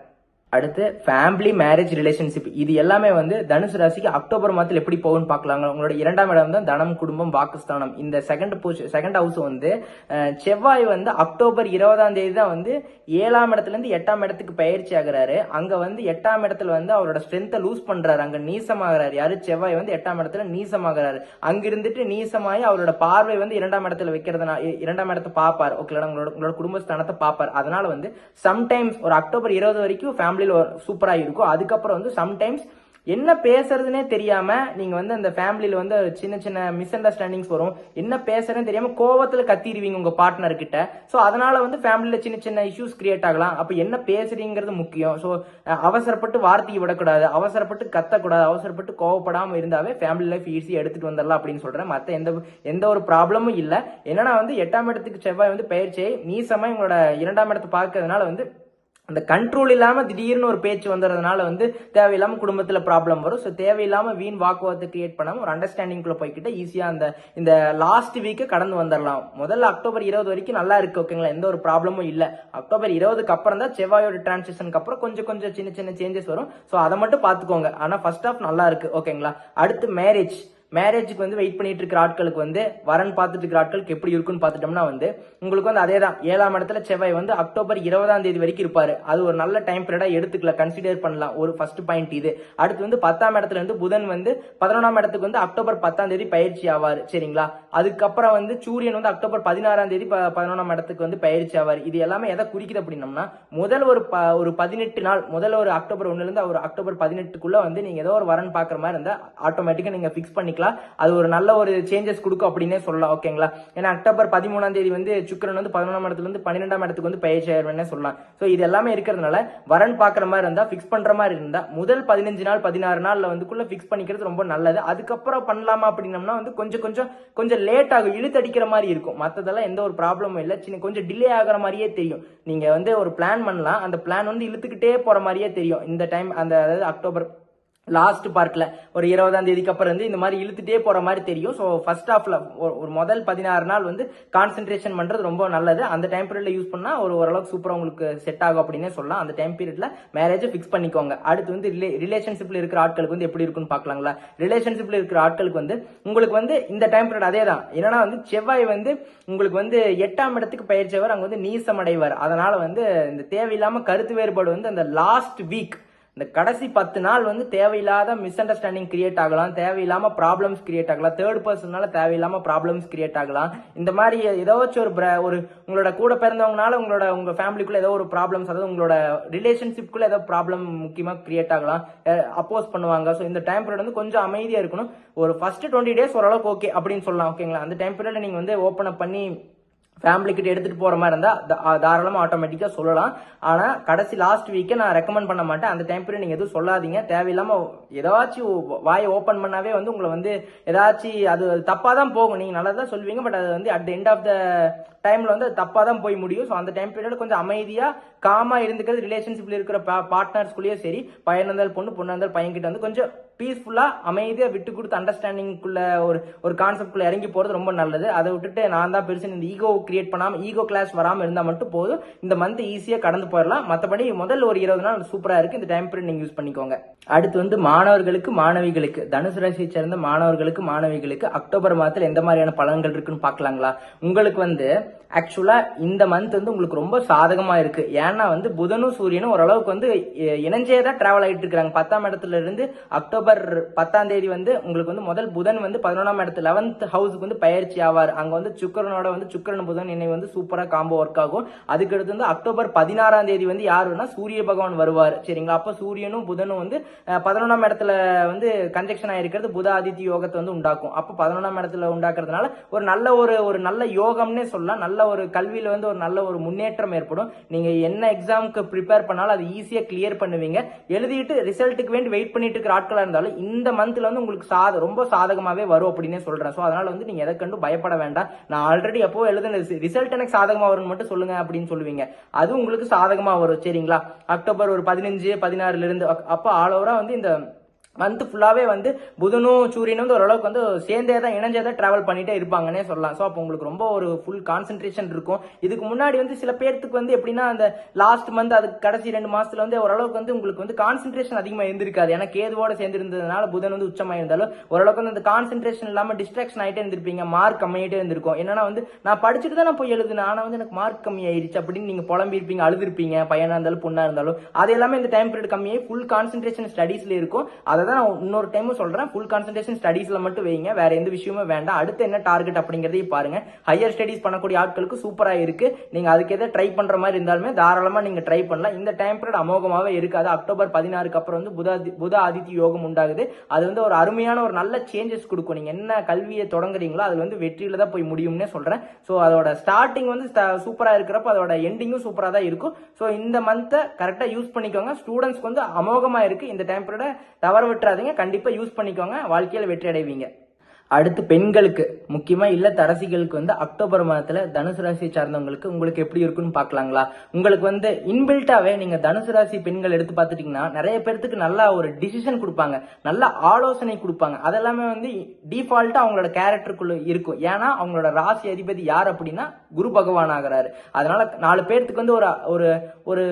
அடுத்து ஃபேமிலி மேரேஜ் ரிலேஷன்ஷிப் இது எல்லாமே வந்து தனுசு ராசிக்கு அக்டோபர் மாதத்தில் எப்படி போகும்னு பார்க்கலாங்க. உங்களோட இரண்டாம் இடம் தான் தனம் குடும்பம் வாக்குஸ்தானம். இந்த செகண்ட் பொசி செகண்ட் ஹவுஸ் வந்து செவ்வாய் வந்து அக்டோபர் இருபதாம் தேதி தான் வந்து ஏழாம் இடத்துலேருந்து எட்டாம் இடத்துக்கு பயிற்சி ஆகிறாரு. அங்கே வந்து எட்டாம் இடத்துல வந்து அவரோட ஸ்ட்ரென்த்தை லூஸ் பண்ணுறாரு அங்கே நீசமாகிறாரு. யாரு? செவ்வாய் வந்து எட்டாம் இடத்துல நீசமாகிறாரு. அங்கிருந்துட்டு இருந்துட்டு நீசமாயி அவரோட பார்வை வந்து இரண்டாம் இடத்துல வைக்கிறதுனா இரண்டாம் இடத்தை பார்ப்பார் ஓகே உங்களோட உங்களோட குடும்பஸ்தானத்தை பார்ப்பார் அதனால வந்து சம்டைம்ஸ் ஒரு அக்டோபர் இருபது வரைக்கும் ஃபேமிலி தமிழ் சூப்பரா இருக்கும் அதுக்கப்புறம் வந்து சம்டைம்ஸ் என்ன பேசுறதுனே தெரியாம நீங்க வந்து அந்த ஃபேமிலியில வந்து சின்ன சின்ன மிஸ் அண்டர்ஸ்டாண்டிங்ஸ் வரும். என்ன பேசுறதுன்னு தெரியாம கோவத்துல கத்திடுவீங்க உங்க பார்ட்னர் கிட்ட. ஸோ அதனால வந்து ஃபேமிலியில சின்ன சின்ன இஷ்யூஸ் கிரியேட் ஆகலாம். அப்ப என்ன பேசுறீங்கிறது முக்கியம். ஸோ அவசரப்பட்டு வார்த்தையை விடக்கூடாது. அவசரப்பட்டு கத்தக்கூடாது. அவசரப்பட்டு கோவப்படாம இருந்தாவே ஃபேமிலி லைஃப் ஈஸியாக எடுத்துட்டு வந்துடலாம் அப்படின்னு சொல்றேன். மத்த எந்த எந்த ஒரு ப்ராப்ளமும் இல்லை. என்னன்னா வந்து எட்டாம் இடத்துக்கு செவ்வாய் வந்து பயிற்சியை நீசமா உங்களோட இரண்டாம் இடத்தை பார்க்கறதுனால வந்து அந்த கண்ட்ரோல் இல்லாமல் திடீர்னு ஒரு பேச்சு வந்துடுறதுனால வந்து தேவையில்லாமல் குடும்பத்தில் ப்ராப்ளம் வரும். ஸோ தேவையில்லாமல் வீண் வாக்குவாதத்தை கிரியேட் பண்ணாம ஒரு அண்டர்ஸ்டாண்டிங்குள்ள போய்கிட்ட ஈஸியாக அந்த இந்த லாஸ்ட் வீக்கு கடந்து வந்துடலாம் முதல்ல அக்டோபர் இருபது வரைக்கும் நல்லா இருக்குது ஓகேங்களா எந்த ஒரு ப்ராப்ளமும் இல்லை. அக்டோபர் இருபதுக்கு அப்புறம் தான் செவ்வாயோட டிரான்சிஷனுக்கு அப்புறம் கொஞ்சம் கொஞ்சம் சின்ன சின்ன சேஞ்சஸ் வரும். ஸோ அதை மட்டும் பார்த்துக்கோங்க. ஆனால் ஃபர்ஸ்ட் ஆஃப் நல்லா இருக்குது ஓகேங்களா அடுத்து மேரேஜ் மேரேஜுக்கு வந்து வெயிட் பண்ணிட்டு இருக்கிற ஆட்களுக்கு வந்து வரன் பார்த்துட்டு இருக்கிற ஆட்களுக்கு எப்படி இருக்குன்னு பார்த்துட்டோம்னா வந்து உங்களுக்கு வந்து அதே தான் ஏழாம் இடத்துல செவ்வாய் வந்து அக்டோபர் இருபதாம் தேதி வரைக்கும் இருப்பாரு. அது ஒரு நல்ல டைம் பீரியடாக எடுத்துக்கலாம் கன்சிடர் பண்ணலாம். ஒரு ஃபர்ஸ்ட் பாயிண்ட் இது. அடுத்து வந்து பத்தாம் இடத்துல இருந்து புதன் வந்து பதினொன்றாம் இடத்துக்கு வந்து அக்டோபர் பத்தாம் தேதி பயிற்சி ஆவார். சரிங்களா? அதுக்கப்புறம் வந்து சூரியன் வந்து அக்டோபர் பதினாறாம் தேதி ப- பதினொன்றாம் இடத்துக்கு வந்து பயிற்சி ஆவார். இது எல்லாமே எதை குறிக்குது அப்படின்னம்னா முதல் ஒரு ப- ஒரு பதினெட்டு நாள் முதல்ல ஒரு அக்டோபர் ஒன்னுலேருந்து ஒரு அக்டோபர் பதினெட்டுக்குள்ள வந்து நீங்க ஏதோ ஒரு வரன் பார்க்குற மாதிரி இருந்தால் ஆட்டோமேட்டிக்காக நீங்க ஃபிக்ஸ் பண்ணிக்கலாம். அது ஒரு நல்ல ஒரு சேஞ்சஸ் கொடுக்கும் அப்படின்னே சொல்லலாம் ஓகேங்களா ஏன்னா அக்டோபர் பதிமூணாம் தேதி வந்து சுக்கிரன் வந்து பதினொன்றாம் இடத்துல இருந்து பன்னிரெண்டாம் இடத்துக்கு வந்து பயிற்சி ஆயிருவேன்னே சொல்லலாம். ஸோ இது எல்லாமே இருக்கிறதுனால வரன் பார்க்குற மாதிரி இருந்தால் ஃபிக்ஸ் பண்ற மாதிரி இருந்தால் முதல் பதினஞ்சு நாள் பதினாறு நாளில் வந்துக்குள்ள ஃபிக்ஸ் பண்ணிக்கிறது ரொம்ப நல்லது. அதுக்கப்புறம் பண்ணலாமா அப்படின்னம்னா வந்து கொஞ்சம் கொஞ்சம் கொஞ்சம் லேட் ஆகும் இழுத்தடிக்கிற மாதிரி இருக்கும். மற்றதெல்லாம் எந்த ஒரு ப்ராப்ளமும் இல்லை. சின்ன கொஞ்சம் டிலே ஆகிற மாதிரியே தெரியும். நீங்கள் வந்து ஒரு பிளான் பண்ணலாம். அந்த பிளான் வந்து இழுத்துக்கிட்டே போகிற மாதிரியே தெரியும். இந்த டைம் அந்த அதாவது அக்டோபர் லாஸ்ட் பார்ட்ல ஒரு இருபதாம் தேதிக்கு அப்புறம் வந்து இந்த மாதிரி இழுத்துட்டே போற மாதிரி தெரியும். ஸோ ஃபர்ஸ்ட் ஆஃப்ல ஒரு முதல் பதினாறு நாள் வந்து கான்சென்ட்ரேஷன் பண்றது ரொம்ப நல்லது. அந்த டைம் பீரியட்ல யூஸ் பண்ணா ஒரு ஓரளவுக்கு சூப்பராக உங்களுக்கு செட் ஆகும் அப்படின்னே சொல்லலாம். அந்த டைம் பீரியட்ல மேரேஜை ஃபிக்ஸ் பண்ணிக்கோங்க. அடுத்து வந்து ரிலேஷன்ஷிப்ல இருக்கிற ஆட்களுக்கு வந்து எப்படி இருக்குன்னு பார்க்கலாங்களா? ரிலேஷன்ஷிப்ல இருக்கிற ஆட்களுக்கு வந்து உங்களுக்கு வந்து இந்த டைம் பீரியட் அதே தான் என்னன்னா வந்து செவ்வாய் வந்து உங்களுக்கு வந்து எட்டாம் இடத்துக்கு பயிற்சியவர் அங்க வந்து நீசம் அடைவார் அதனால வந்து இந்த தேவையில்லாம கருத்து வேறுபாடு வந்து அந்த லாஸ்ட் வீக் இந்த கடைசி பத்து நாள் வந்து தேவையில்லாத மிஸ் அண்டர்ஸ்டாண்டிங் கிரியேட் ஆகலாம் தேவையில்லாம ப்ராப்ளம்ஸ் கிரியேட் ஆகலாம் தேர்ட் பர்சனால தேவையில்லாம ப்ராப்ளம்ஸ் கிரியேட் ஆகலாம். இந்த மாதிரி ஏதாச்சும் ஒரு ஒரு உங்களோட கூட பிறந்தவங்கனால உங்களோட உங்க ஃபேமிலிக்குள்ள ஏதோ ஒரு ப்ராப்ளம்ஸ் அதாவது உங்களோட ரிலேஷன்ஷிப்குள்ள ஏதோ ப்ராப்ளம் முக்கியமா கிரியேட் ஆகலாம் அப்போஸ் பண்ணுவாங்க. ஸோ இந்த டைம் பீரியட் வந்து கொஞ்சம் அமைதியா இருக்கணும். ஒரு ஃபர்ஸ்ட் டுவெண்ட்டி டேஸ் ஓரளவுக்கு ஓகே அப்படின்னு சொல்லலாம் ஓகேங்களா அந்த டைம் பீரியட் நீங்க வந்து ஓப்பன் அப் பண்ணி ஃபேமிலி கிட்ட எடுத்துட்டு போற மாதிரி இருந்தா தாராளமாக தாராளமா ஆட்டோமேட்டிக்கா சொல்லலாம். ஆனா கடைசி லாஸ்ட் வீக்கே நான் ரெக்கமெண்ட் பண்ண மாட்டேன். அந்த டைம் பீரியட் நீங்க எதுவும் சொல்லாதீங்க. தேவையில்லாம ஏதாச்சும் வாயை ஓப்பன் பண்ணாவே வந்து உங்களை வந்து ஏதாச்சும் அது தப்பாக தான் போகும். நீங்க நல்லா தான் சொல்லுவீங்க பட் அது வந்து அட் எண்ட் ஆஃப் த டைம்ல வந்து தப்பாக தப்பா தான் போய் முடியும். ஸோ அந்த டைம் பீரியட் கொஞ்சம் அமைதியா காமா இருந்துக்கிறது ரிலேஷன்ஷிப்ல இருக்கிற பார்ட்னர்ஸ்குள்ளேயே சரி பையன் இருந்தால் பொண்ணு பொண்ணு இருந்தால் பையன் கிட்ட வந்து கொஞ்சம் பீஸ்ஃபுல்லா அமைதியா விட்டு கொடுத்து அண்டர்ஸ்டாண்டிங்குள்ள ஒரு ஒரு கான்செப்ட்குள்ள இறங்கி போறது ரொம்ப நல்லது. அதை விட்டுட்டு நான் தான் பெருசு இந்த ஈகோ கிரியேட் பண்ணாம ஈகோ கிளாஸ் வராம இருந்தா மட்டும் போதும். இந்த மந்த் ஈஸியா கடந்து போயிடலாம். மற்றபடி முதல் ஒரு இருபது நாள் சூப்பரா இருக்கு. இந்த டைம் பீரியட் நீங்க யூஸ் பண்ணிக்கோங்க. அடுத்து வந்து மாணவர்களுக்கு மாணவிகளுக்கு. தனுசு ராசியை சேர்ந்த மாணவர்களுக்கு மாணவிகளுக்கு அக்டோபர் மாதத்தில் எந்த மாதிரியான பலன்கள் இருக்குன்னு பார்க்கலாங்களா? உங்களுக்கு வந்து ஆக்சுவலாக இந்த மந்த் வந்து உங்களுக்கு ரொம்ப சாதகமாக இருக்குது ஏன்னா வந்து புதனும் சூரியனும் ஓரளவுக்கு வந்து இணைஞ்சே தான் ட்ராவல் ஆகிட்டு இருக்கிறாங்க. பத்தாம் இடத்துல இருந்து அக்டோபர் பத்தாம் தேதி வந்து உங்களுக்கு வந்து முதல் புதன் வந்து பதினொன்றாம் இடத்து லெவன்த் ஹவுஸுக்கு வந்து பயிற்சி ஆவார். அங்கே வந்து சுக்கரனோட வந்து சுக்கரன் புதன் இணை வந்து சூப்பராக காம்போ ஒர்க் ஆகும். அதுக்கடுத்து வந்து அக்டோபர் பதினாறாம் தேதி வந்து யாருன்னா சூரிய பகவான் வருவார். சரிங்களா? அப்போ சூரியனும் புதனும் வந்து பதினொன்றாம் இடத்துல வந்து கன்ஜெக்ஷன் ஆகிருக்கிறது புத ஆதித்ய யோகத்தை வந்து உண்டாக்கும். அப்போ பதினொன்றாம் இடத்துல உண்டாக்குறதுனால ஒரு நல்ல ஒரு ஒரு நல்ல யோகம்னே சொல்லலாம். நல்ல ஒரு கல்வியில் வந்து ஒரு நல்ல ஒரு முன்னேற்றம் ஏற்படும். நீங்கள் என்ன எக்ஸாமுக்கு ப்ரிப்பேர் பண்ணாலும் அது ஈஸியாக கிளியர் பண்ணுவீங்க. எழுதிட்டு ரிசல்ட்டுக்கு வேண்டி வெயிட் பண்ணிட்டு இருக்கிற ஆட்களாக இருந்தாலும் இந்த மந்த்தில் வந்து உங்களுக்கு சாத ரொம்ப சாதகமாகவே வரும் அப்படின்னே சொல்கிறேன் ஸோ அதனால் வந்து நீங்கள் எதை கண்டு பயப்பட வேண்டாம். நான் ஆல்ரெடி எப்போ எழுதுன ரிசல்ட் எனக்கு சாதகமாக வரும்னு மட்டும் சொல்லுங்க அப்படின்னு சொல்லுவீங்க. அது உங்களுக்கு சாதகமாக வரும். சரிங்களா? அக்டோபர் ஒரு பதினஞ்சு பதினாறுல இருந்து அப்போ ஆல் ஓவராக வந்து இந்த மந்த் ஃபுல்லாகவே வந்து புதனும் சூரியனும் வந்து ஓரளவுக்கு வந்து சேர்ந்தே தான் இணைஞ்சே தான் ட்ராவல் பண்ணிகிட்டே இருப்பாங்கன்னே சொல்லலாம். ஸோ அப்போ உங்களுக்கு ரொம்ப ஒரு ஃபுல் கான்சென்ட்ரேஷன் இருக்கும். இதுக்கு முன்னாடி வந்து சில பேர்த்துக்கு வந்து எப்படின்னா அந்த லாஸ்ட் மந்த் அதுக்கு கடைசி ரெண்டு மாதத்தில் வந்து ஓரளவுக்கு வந்து உங்களுக்கு வந்து கான்சென்ட்ரேஷன் அதிகமாக இருந்திருக்காது. ஏன்னா கேதுவோடு சேர்ந்துருந்ததுனால புதன் வந்து உச்சமாக இருந்தாலும் ஓரளவுக்கு வந்து அந்த கான்சென்ட்ரேஷன் இல்லாமல் டிஸ்ட்ராக்ஷன் ஆகிட்டே இருந்திருப்பீங்க. மார்க் கம்மியாகிட்டே இருந்திருக்கும். என்னன்னா வந்து நான் படிச்சுட்டு தான் நான் போய் எழுதுனேன். ஆனால் வந்து எனக்கு மார்க் கம்மி ஆயிருச்சு அப்படின்னு நீங்கள் புலம்பிருப்பீங்க அழுதுருப்பீங்க. பையனாக இருந்தாலும் பொண்ணாக இருந்தாலும். அது எல்லாமே இந்த டைம் பீரியட் கம்மியாகி ஃபுல் கான்சென்ட்ரேஷன் ஸ்டடீஸில் இருக்கும். அதை தான் நான் இன்னொரு டைமும் சொல்கிறேன் ஃபுல் கான்சன்ட்ரேஷன் ஸ்டடீஸில் மட்டும் வைங்க. வேற எந்த விஷயமும் வேண்டாம். அடுத்து என்ன டார்கெட் அப்படிங்கிறதையும் பாருங்க. ஹையர் ஸ்டடீஸ் பண்ணக்கூடிய ஆட்களுக்கு சூப்பராக இருக்கு. நீங்கள் அதுக்கு எதாவது ட்ரை பண்ணுற மாதிரி இருந்தாலுமே தாராளமாக நீங்கள் ட்ரை பண்ணலாம். இந்த டைம் பீரியட் அமோகமாகவே இருக்காது. அக்டோபர் பதினாறுக்கு அப்புறம் வந்து புத புத ஆதித்ய யோகம் உண்டாகுது. அது வந்து ஒரு அருமையான ஒரு நல்ல சேஞ்சஸ் கொடுக்கும். நீங்கள் என்ன கல்வியை தொடங்குறீங்களோ அது வந்து வெற்றியில் தான் போய் முடியும்னே சொல்கிறேன் ஸோ அதோட ஸ்டார்டிங் வந்து சூப்பராக இருக்கிறப்ப அதோட எண்டிங்கும் சூப்பராக தான் இருக்கும். ஸோ இந்த மந்த்தை கரெக்டாக யூஸ் பண்ணிக்கோங்க. ஸ்டூடெண்ட்ஸ்க்கு வந்து அமோகமாக இருக்குது இந்த டைம் பீரியட தவற விட்டுறாதீங்க. கண்டிப்பாக யூஸ் பண்ணிக்கோங்க. வாழ்க்கையில் வெற்றி அடைவீங்க. அடுத்து பெண்களுக்கு முக்கியமாக இல்ல தரசிகளுக்கு வந்து அக்டோபர் மாதத்தில் தனுசு ராசியை சார்ந்தவங்களுக்கு உங்களுக்கு எப்படி இருக்குன்னு பார்க்கலாங்களா? உங்களுக்கு வந்து இன்பில்ட்டாவே நீங்கள் தனுசு ராசி பெண்கள் எடுத்து பார்த்துட்டீங்கன்னா நிறைய பேர்த்துக்கு நல்லா ஒரு டிசிஷன் கொடுப்பாங்க. நல்ல ஆலோசனை கொடுப்பாங்க. அதெல்லாமே வந்து டிஃபால்ட்டாக அவங்களோட கேரக்டருக்குள்ள இருக்கும். ஏன்னா அவங்களோட ராசி அதிபதி யார் அப்படின்னா குரு பகவான் ஆகிறாரு. அதனால நாலு பேர்த்துக்கு வந்து ஒரு ஒரு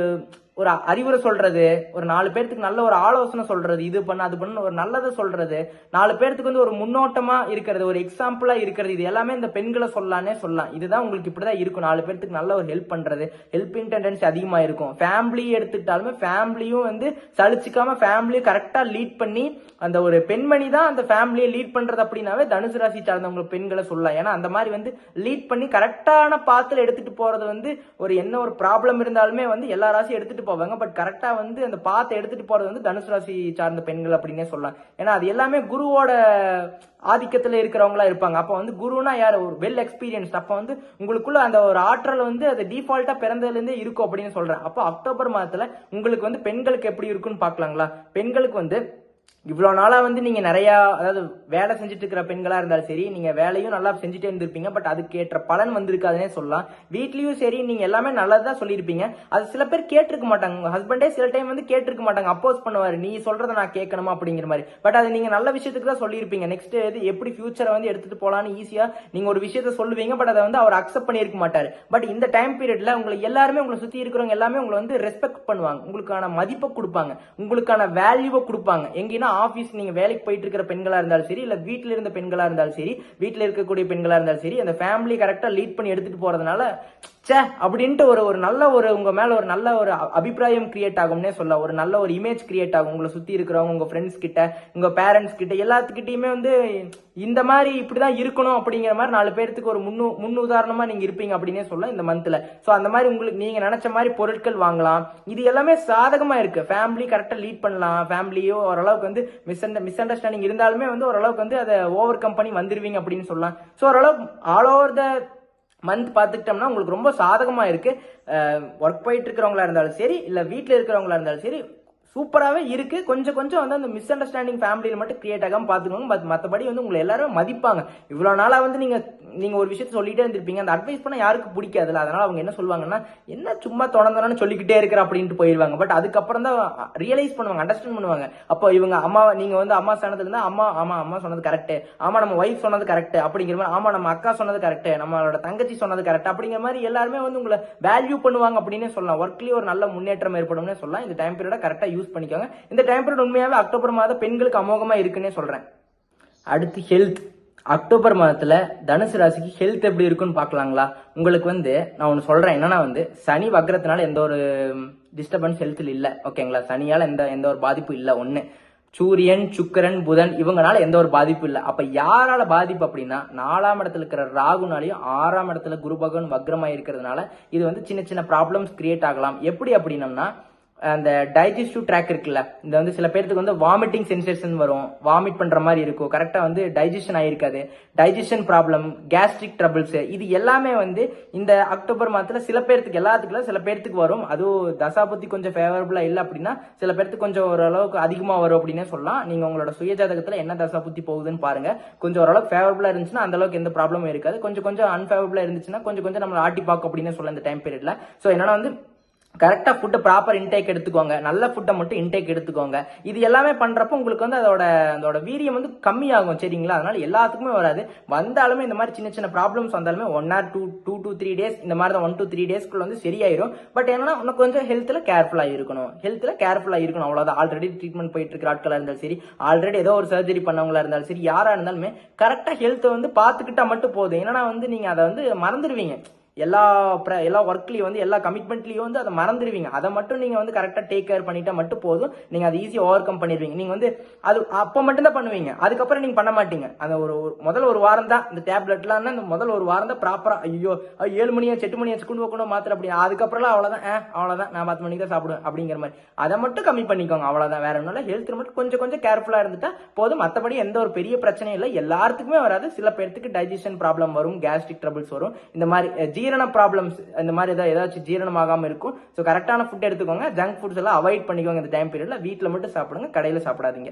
ஒரு அறிவுரை சொல்றது ஒரு நாலு பேர்த்துக்கு நல்ல ஒரு ஆலோசனை சொல்றது இது பண்ண அது பண்ண ஒரு நல்லதை சொல்றது நாலு பேர்த்துக்கு வந்து ஒரு முன்னோட்டமா இருக்கிறது ஒரு எக்ஸாம்பிளா இருக்கிறது இது எல்லாமே இந்த பெண்களை சொல்லலானே சொல்லலாம். இதுதான் உங்களுக்கு இப்படிதான் இருக்கும். நாலு பேர்த்துக்கு நல்ல ஒரு ஹெல்ப் பண்றது ஹெல்பிங் டெண்டன்சி அதிகமா இருக்கும். ஃபேமிலி எடுத்துக்கிட்டாலுமே ஃபேமிலியும் வந்து சலிச்சுக்காம ஃபேமிலியும் கரெக்டா லீட் பண்ணி அந்த ஒரு பெண்மணி தான் அந்த ஃபேமிலியை லீட் பண்றது அப்படின்னாவே தனுசு ராசி சார்ந்தவங்க பெண்களை சொல்லலாம். ஏன்னா அந்த மாதிரி வந்து லீட் பண்ணி கரெக்டான பாத்துல எடுத்துட்டு போறது வந்து ஒரு என்ன ஒரு ப்ராப்ளம் இருந்தாலுமே வந்து எல்லா ராசியும் எடுத்துட்டு போவாங்க. பட் கரெக்டா வந்து அந்த பாத்தை எடுத்துட்டு போறது வந்து தனுசு ராசி சார்ந்த பெண்கள் அப்படின்னே சொல்லலாம். ஏன்னா அது எல்லாமே குருவோட ஆதிக்கத்துல இருக்கிறவங்களா இருப்பாங்க. அப்ப வந்து குருனா யார்? ஒரு வெல் எக்ஸ்பீரியன்ஸ் அப்ப வந்து உங்களுக்குள்ள அந்த ஒரு ஆற்றல் வந்து அது டிஃபால்ட்டா பிறந்ததுல இருந்தே இருக்கும் அப்படின்னு சொல்றேன். அப்போ அக்டோபர் மாதத்துல உங்களுக்கு வந்து பெண்களுக்கு எப்படி இருக்குன்னு பாக்கலாங்களா பெண்களுக்கு வந்து இவ்வளோ நாளாக வந்து நீங்கள் நிறையா அதாவது வேலை செஞ்சுட்டு இருக்கிற பெண்களாக இருந்தாலும் சரி நீங்கள் வேலையும் நல்லா செஞ்சுட்டே இருந்திருப்பீங்க. பட் அதுக்கேற்ற பலன் வந்திருக்காதுன்னே சொல்லலாம். வீட்லேயும் சரி நீங்கள் எல்லாமே நல்லது தான் சொல்லியிருப்பீங்க. அது சில பேர் கேட்டிருக்க மாட்டாங்க. உங்கள் ஹஸ்பண்டே சில டைம் வந்து கேட்டிருக்க மாட்டாங்க. அப்போஸ் பண்ணுவார். நீ சொல்கிறத நான் கேட்கணுமா? அப்படிங்கிற மாதிரி. பட் அது நீங்கள் நல்ல விஷயத்துக்கு தான் சொல்லியிருப்பீங்க. நெக்ஸ்ட் இது எப்படி ஃபியூச்சரை வந்து எடுத்துகிட்டு போகலான்னு ஈஸியாக நீங்கள் ஒரு விஷயத்த சொல்லுவீங்க. பட் அதை வந்து அவர் அக்செப்ட் பண்ணியிருக்க மாட்டார். பட் இந்த டைம் பீரியடில் உங்களை எல்லாருமே உங்களை சுற்றி இருக்கிறவங்க எல்லாமே உங்களை வந்து ரெஸ்பெக்ட் பண்ணுவாங்க. உங்களுக்கான மதிப்பை கொடுப்பாங்க. உங்களுக்கான வேல்யூவை கொடுப்பாங்க. எங்கன்னா ஆஃபீஸ் நீங்கள் வேலைக்கு போயிட்டு இருக்கிற பெண்களாக இருந்தாலும் சரி இல்லை வீட்டில் இருந்த பெண்களாக இருந்தாலும் சரி வீட்டில் இருக்கக்கூடிய பெண்களாக இருந்தாலும் சரி அந்த ஃபேமிலி கரெக்டாக லீட் பண்ணி எடுத்துகிட்டு போகிறதுனால ச்சே அப்படின்ட்டு ஒரு ஒரு நல்ல ஒரு உங்கள் மேலே ஒரு நல்ல ஒரு அ- அபிப்பிராயம் கிரியேட் ஆகும்னே சொல்ல ஒரு நல்ல ஒரு இமேஜ் கிரியேட் ஆகும். உங்களை சுற்றி இருக்கிறவங்க உங்கள் ஃப்ரெண்ட்ஸ் கிட்ட உங்கள் பேரண்ட்ஸ் கிட்ட எல்லாத்துக்கிட்டையுமே வந்து இந்த மாதிரி இப்படிதான் இருக்கணும் அப்படிங்கிற மாதிரி நாலு பேர்த்துக்கு ஒரு முன்னு முன் உதாரணமா நீங்க இருப்பீங்க அப்படின்னே சொல்லலாம் இந்த மந்த்ல. சோ அந்த மாதிரி உங்களுக்கு நீங்க நினைச்ச மாதிரி பொருட்கள் வாங்கலாம். இது எல்லாமே சாதகமா இருக்கு. ஃபேமிலி கரெக்டா லீட் பண்ணலாம். ஃபேமிலியோ ஓரளவுக்கு வந்து மிஸ் மிஸ் அண்டர்ஸ்டாண்டிங் இருந்தாலுமே வந்து ஓரளவுக்கு வந்து அதை ஓவர் கம் பண்ணி வந்துருவீங்க அப்படின்னு சொல்லலாம். ஸோ ஓரளவுக்கு ஆல் ஓவர் த மந்த் பார்த்துக்கிட்டோம்னா உங்களுக்கு ரொம்ப சாதகமா இருக்கு. ஒர்க் போயிட்டு இருக்கிறவங்களா இருந்தாலும் சரி இல்ல வீட்டில் இருக்கிறவங்களா இருந்தாலும் சரி சூப்பராகவே இருக்கு. கொஞ்சம் கொஞ்சம் வந்து அந்த மிஸ் அண்டர்ஸ்டாண்டிங் ஃபேமிலியில் மட்டும் கிரியேட் ஆகாமல் பார்த்துக்கோங்க. பட் மற்றபடி வந்து உங்களை எல்லாரும் மதிப்பாங்க. இவ்வளோ நாளாக வந்து நீங்கள் நீங்கள் ஒரு விஷயத்த சொல்லிகிட்டே இருந்திருப்பீங்க. அந்த அட்வைஸ் பண்ண யாருக்கு பிடிக்காதுல்ல. அதனால் அவங்க என்ன சொல்லுவாங்கன்னா என்ன சும்மா தொடர்ந்தானு சொல்லிக்கிட்டே இருக்கிற அப்படின்ட்டு போயிடுவாங்க பட் அதுக்கப்புறம் தான் ரியலைஸ் பண்ணுவாங்க அண்டர்ஸ்டாண்ட் பண்ணுவாங்க. அப்போ இவங்க அம்மா நீங்கள் வந்து அம்மா ஸ்தானத்துல இருந்தால் அம்மா ஆமா அம்மா சொன்னது கரெக்டு ஆமாம் நம்ம ஒய்ஃப் சொன்னது கரெக்ட் அப்படிங்கிற மாதிரி ஆமாம் நம்ம அக்கா சொன்னது கரெக்ட் நம்மளோட தங்கச்சி சொன்னது கரெக்ட் அப்படிங்கிற மாதிரி எல்லாருமே வந்து உங்களை வேல்யூ பண்ணுவாங்க அப்படின்னே சொல்லலாம். ஒர்க்லயே ஒரு நல்ல முன்னேற்றம் ஏற்படும்னே சொல்லலாம். இந்த டைம் பீரியடை கரெக்டாக யூஸ் பண்ணிக்கோங்க. இந்த டைம் பீரியட் உண்மையாகவே அக்டோபர் மாதம் பெண்களுக்கு அமோகமாக இருக்குன்னே சொல்கிறேன் அடுத்து ஹெல்த் அக்டோபர் மாதத்துல தனுசு ராசிக்கு ஹெல்த் எப்படி இருக்குன்னு பார்க்கலாங்களா? உங்களுக்கு வந்து நான் ஒன்று சொல்கிறேன் என்னன்னா வந்து சனி வக்கிறதுனால எந்த ஒரு டிஸ்டர்பன்ஸ் ஹெல்த்தில் இல்லை. ஓகேங்களா சனியால் எந்த எந்த ஒரு பாதிப்பும் இல்லை ஒன்று சூரியன் சுக்கரன் புதன் இவங்கனால எந்த ஒரு பாதிப்பும் இல்லை. அப்போ யாரால பாதிப்பு அப்படின்னா நாலாம் இடத்துல இருக்கிற ராகுனாலையும் ஆறாம் இடத்துல குரு பகவான் வக்ரமாக இருக்கிறதுனால இது வந்து சின்ன சின்ன ப்ராப்ளம்ஸ் கிரியேட் ஆகலாம். எப்படி அப்படின்னம்னா அந்த டைஜஸ்டிவ் ட்ராக் இருக்குல்ல இந்த வந்து சில பேர்த்துக்கு வந்து வாமிட்டிங் சென்சேஷன் வரும். வாமிட் பண்ணுற மாதிரி இருக்கும். கரெக்டாக வந்து டைஜஷன் ஆகிருக்காது டைஜஷன் ப்ராப்ளம் கேஸ்ட்ரிக் ட்ரபிள்ஸு இது எல்லாமே வந்து இந்த அக்டோபர் மாதத்தில் சில பேர்த்துக்கு எல்லாத்துக்குள்ள சில பேர்த்துக்கு வரும். அதுவும் தசாபத்தி கொஞ்சம் ஃபேவரபுளாக இல்லை அப்படின்னா சில பேர்த்துக்கு கொஞ்சம் ஓரளவுக்கு அதிகமாக வரும் அப்படின்னே சொல்லலாம். நீங்கள் உங்களோட சுயஜாதகத்தில் என்ன தசாபுத்தி போகுதுன்னு பாருங்க. கொஞ்சம் ஓரளவுக்கு ஃபேவரபுளாக இருந்துச்சுன்னா அந்த அளவுக்கு எந்த ப்ராப்ளமும் இருக்காது. கொஞ்சம் கொஞ்சம் அன்ஃபேவரபுளாக இருந்துச்சுன்னா கொஞ்சம் கொஞ்சம் நம்மளை ஆட்டி பார்க்கும் அப்படின்னு சொல்லலாம் இந்த டைம் பீரியடில் ஸோ என்னன்னா வந்து கரெக்டாக ஃபுட்டை ப்ராப்பர் இன்டேக் எடுத்துக்கோங்க. நல்ல ஃபுட்டை மட்டும் இன்டேக் எடுத்துக்கோங்க. இது எல்லாமே பண்ணுறப்போ உங்களுக்கு வந்து அதோட அதோட வீரியம் வந்து கம்மியாகும் சரிங்களா? அதனால எல்லாத்துக்குமே வராது. வந்தாலுமே இந்த மாதிரி சின்ன சின்ன ப்ராப்ளம்ஸ் வந்தாலுமே one or two two two three days இந்த மாதிரி தான் ஒன் டூ த்ரீ டேஸ்க்குள்ள வந்து சரியாயிரும். பட் என்னன்னா இன்னும் கொஞ்சம் ஹெல்த்தில் கேர்ஃபுல்லாக இருக்கணும். ஹெல்த்தில் கேர்ஃபுல்லாக இருக்கணும். அவ்வளோதான் ஆல்ரெடி ட்ரீட்மெண்ட் போயிட்டு இருக்கிற ஆட்களாக இருந்தாலும் சரி ஆல்ரெடி ஏதோ ஒரு சர்ஜரி பண்ணவங்களா இருந்தாலும் சரி யாராக இருந்தாலுமே கரெக்டாக ஹெல்த்தை வந்து பார்த்துக்கிட்டா மட்டும் போதும். என்னன்னா வந்து நீங்கள் அதை வந்து மறந்துடுவீங்க. எல்லா ப்ர- எல்லா ஒர்க்லேயும் வந்து எல்லா கமிட்மெண்ட்லேயும் வந்து அதை மறந்துடுவீங்க. அதை மட்டும் நீங்கள் வந்து கரெக்டாக டேக் கேர் பண்ணிட்டா மட்டும் போதும். நீங்கள் அதை ஈஸியாக ஓவர் கம் பண்ணிடுவீங்க. நீங்கள் வந்து அது அப்போ மட்டும்தான் பண்ணுவீங்க. அதுக்கப்புறம் நீங்கள் பண்ண மாட்டீங்க. அந்த ஒரு முதல் ஒரு வாரம் தான் இந்த டேப்லெட்லாம் இந்த முதல் ஒரு வாரம் தான் ப்ராப்பராக ஐயோ ஏழு மணியாச்சு எட்டு மணியாச்சு கொண்டு போகணும் மாத்திரை அப்படி. அதுக்கப்புறம்லாம் அவ்வளோதான் ஆ, அவ்வளோதான் நான் பத்து மணிக்கு தான் சாப்பிடுவேன் அப்படிங்கிற மாதிரி. அதை மட்டும் கம்மி பண்ணிக்கோங்க. அவ்வளோதான் வேற ஒன்றும் இல்லை ஹெல்த் மட்டும் கொஞ்சம் கொஞ்சம் கேர்ஃபுல்லாக இருந்துட்டா போதும். மற்றபடி எந்த ஒரு பெரிய பிரச்சனையும் இல்லை. எல்லாத்துக்குமே வராது. சில பேர்த்துக்கு டைஜஷன் ப்ராப்ளம் வரும் கேஸ்ட்ரிக் ட்ரபிள்ஸ் வரும். இந்த மாதிரி ஜி ஜீரண ப்ராப்ளம்ஸ் இந்த மாதிரி ஏதாவது ஏதாச்சும் ஜீரணம் இருக்கும். ஸோ கரெக்டான ஃபுட் எடுத்துக்கோங்க. ஜங்க் ஃபுட்ஸ் எல்லாம் அவாய்ட் பண்ணிக்கோங்க இந்த டைம் பீரியடில் வீட்டில் மட்டும் சாப்பிடுங்க கடையில் சாப்பிடாதீங்க.